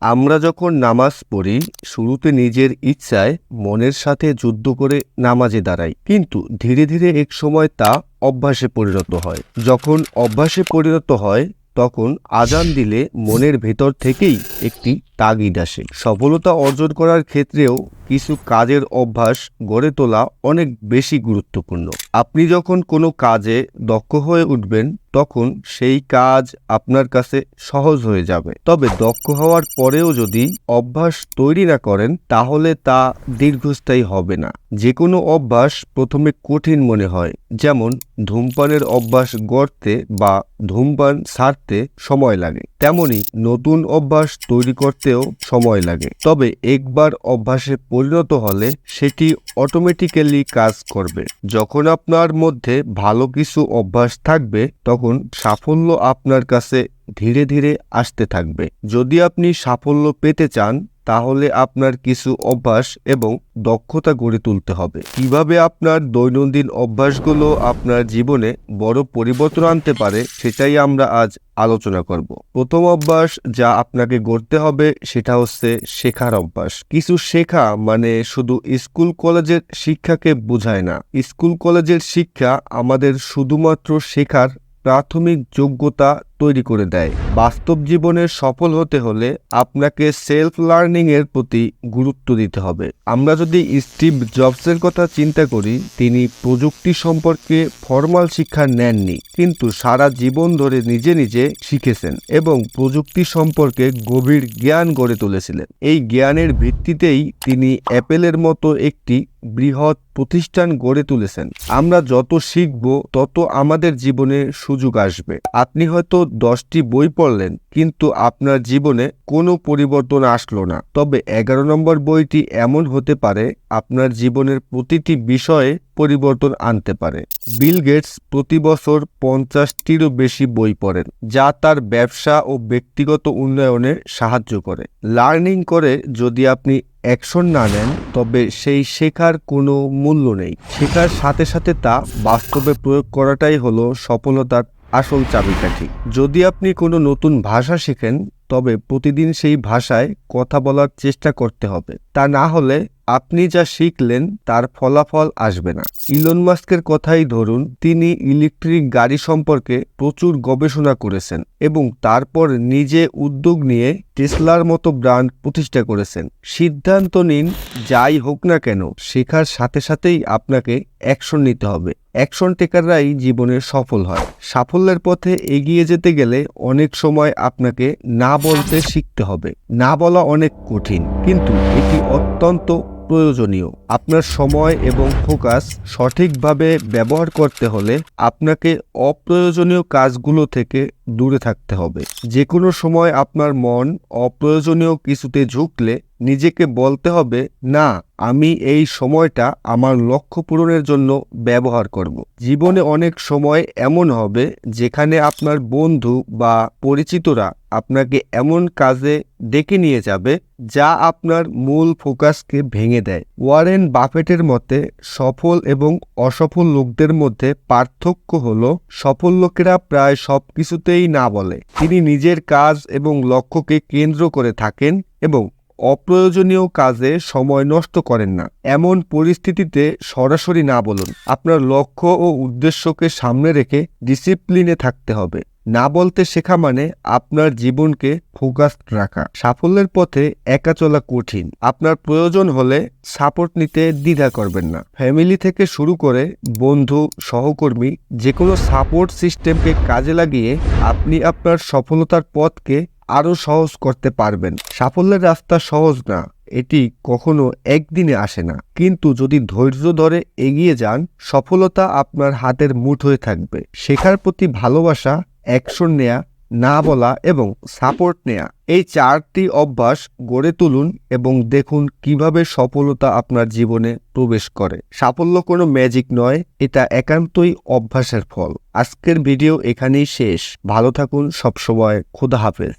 আমরা যখন নামাজ পড়ি, শুরুতে নিজের ইচ্ছায় মনের সাথে যুদ্ধ করে নামাজে দাঁড়াই। কিন্তু ধীরে ধীরে এক সময় তা অভ্যাসে পরিণত হয়। যখন অভ্যাসে পরিণত হয়, তখন আজান দিলে মনের ভেতর থেকেই একটি তাগিদ আসে। সফলতা অর্জন করার ক্ষেত্রেও কিছু কাজের অভ্যাস গড়ে তোলা অনেক বেশি গুরুত্বপূর্ণ। আপনি যখন কোনো কাজে দক্ষ হয়ে উঠবেন, তখন সেই কাজ আপনার কাছে সহজ হয়ে যাবে। তবে দক্ষ হওয়ার পরেও যদি অভ্যাস তৈরি না করেন, তাহলে তা দীর্ঘস্থায়ী হবে না। যে কোনো অভ্যাস প্রথমে কঠিন মনে হয়, যেমন ধূমপানের অভ্যাস গড়তে বা ধূমপান ছাড়তে সময় লাগে। তেমনি নতুন অভ্যাস তৈরি করতেও সময় লাগে। তবে একবার অভ্যাসে পরিণত হলে সেটি অটোমেটিক্যালি কাজ করবে। যখন আপনার মধ্যে ভালো কিছু অভ্যাস থাকবে, তখন সাফল্য আপনার কাছে ধীরে ধীরে আসতে থাকবে। যদি আপনি সাফল্য পেতে চান তাহলে আপনার কিছু অভ্যাস এবং দক্ষতা গড়ে তুলতে হবে। কীভাবে আপনার দৈনন্দিন অভ্যাসগুলো আপনার জীবনে বড় পরিবর্তন আনতে পারে সেটাই আমরা আজ আলোচনা করব। প্রথম অভ্যাস যা আপনাকে গড়তে হবে সেটা হচ্ছে শেখার অভ্যাস। কিছু শেখা মানে শুধু স্কুল কলেজের শিক্ষাকে বোঝায় না। স্কুল কলেজের শিক্ষা আমাদের শুধুমাত্র শেখার প্রাথমিক যোগ্যতা তৈরি করে দেয়। বাস্তব জীবনে সফল হতে হলে আপনাকে সেলফ লার্নিং এর প্রতি গুরুত্ব দিতে হবে। আমরা যদি স্টিভ জবসের কথা চিন্তা করি, তিনি প্রযুক্তি সম্পর্কে ফর্মাল শিক্ষা নেননি, কিন্তু সারা জীবন ধরে নিজে নিজে শিখেছেন এবং প্রযুক্তি সম্পর্কে গভীর জ্ঞান গড়ে তুলেছিলেন। এই জ্ঞানের ভিত্তিতেই তিনি অ্যাপেলের মতো একটি বৃহৎ প্রতিষ্ঠান গড়ে তুলেছেন। আমরা যত শিখব, তত আমাদের জীবনে সুযোগ আসবে। আপনি হয়তো দশটি বই পড়লেন, কিন্তু আপনার জীবনে কোনো পরিবর্তন আসলো না। তবে এগারো নম্বর বইটি এমন হতে পারে, আপনার জীবনের প্রতিটি বিষয়ে পরিবর্তন আনতে পারে। বিল গেটস প্রতি বছর পঞ্চাশটিরও বেশি বই পড়েন, যা তার ব্যবসা ও ব্যক্তিগত উন্নয়নে সাহায্য করে। লার্নিং করে যদি আপনি অ্যাকশন না নেন, তবে সেই শেখার কোনো মূল্য নেই। শেখার সাথে সাথে তা বাস্তবে প্রয়োগ করাটাই হলো সফলতার আসল চাবিকাঠি যদি আপনি কোনো নতুন ভাষা শেখেন, তবে প্রতিদিন সেই ভাষায় কথা বলার চেষ্টা করতে হবে। তা না হলে আপনি যা শিখলেন, তার ফলাফল আসবে না। ইলন মাস্কের কথাই ধরুন, তিনি ইলেকট্রিক গাড়ি সম্পর্কে প্রচুর গবেষণা করেছেন এবং তারপর নিজে উদ্যোগ নিয়ে টেসলার মতো ব্র্যান্ড প্রতিষ্ঠা করেছেন। সিদ্ধান্ত নিন, যাই হোক না কেন, শেখার সাথে সাথেই আপনাকে অ্যাকশন নিতে হবে। অ্যাকশন টেকাররাই জীবনে সফল হয়। সাফল্যের পথে এগিয়ে যেতে গেলে অনেক সময় আপনাকে না বলতে শিখতে হবে। না বলা অনেক কঠিন, কিন্তু এটি অত্যন্ত প্রয়োজনীয়। আপনার সময় এবং ফোকাস সঠিকভাবে ব্যবহার করতে হলে আপনাকে অপ্রয়োজনীয় কাজগুলো থেকে দূরে থাকতে হবে। যে কোনো সময় আপনার মন অপ্রয়োজনীয় কিছুতে ঝুঁকলে নিজেকে বলতে হবে, না, আমি এই সময়টা আমার লক্ষ্য পূরণের জন্য ব্যবহার করব। জীবনে অনেক সময় এমন হবে যেখানে আপনার বন্ধু বা পরিচিতরা আপনাকে এমন কাজে ডেকে নিয়ে যাবে যা আপনার মূল ফোকাসকে ভেঙে দেয়। ওয়ারেন বাফেটের মতে, সফল এবং অসফল লোকদের মধ্যে পার্থক্য হল, সফল লোকেরা প্রায় সব কিছুতেই না বলে। তিনি নিজের কাজ এবং লক্ষ্যকে কেন্দ্র করে থাকেন এবং অপ্রয়োজনীয় কাজে সময় নষ্ট করেন না। এমন পরিস্থিতিতে সরাসরি না বলুন। আপনার লক্ষ্য ও উদ্দেশ্যকে সামনে রেখে ডিসিপ্লিনে থাকতে হবে। না বলতে শেখা মানে আপনার জীবনকে ফোকাস রাখা। সাফল্যের পথে একা চলা কঠিন। আপনার প্রয়োজন হলে সাপোর্ট নিতে দ্বিধা করবেন না। ফ্যামিলি থেকে শুরু করে বন্ধু, সহকর্মী যে কোনো সাপোর্ট সিস্টেমকে কাজে লাগিয়ে আপনি আপনার সফলতার পথকে আরও সহজ করতে পারবেন। সাফল্যের রাস্তা সহজ না, এটি কখনো একদিনে আসে না। কিন্তু যদি ধৈর্য ধরে এগিয়ে যান, সফলতা আপনার হাতের মুঠোয় থাকবে। শেখার প্রতি ভালোবাসা, অ্যাকশন নেয়া, না বলা এবং সাপোর্ট নেয়া, এই চারটি অভ্যাস গড়ে তুলুন এবং দেখুন কীভাবে সফলতা আপনার জীবনে প্রবেশ করে। সাফল্য কোনো ম্যাজিক নয়, এটা একান্তই অভ্যাসের ফল। আজকের ভিডিও এখানেই শেষ। ভালো থাকুন, সবসময় খোদা হাফেজ।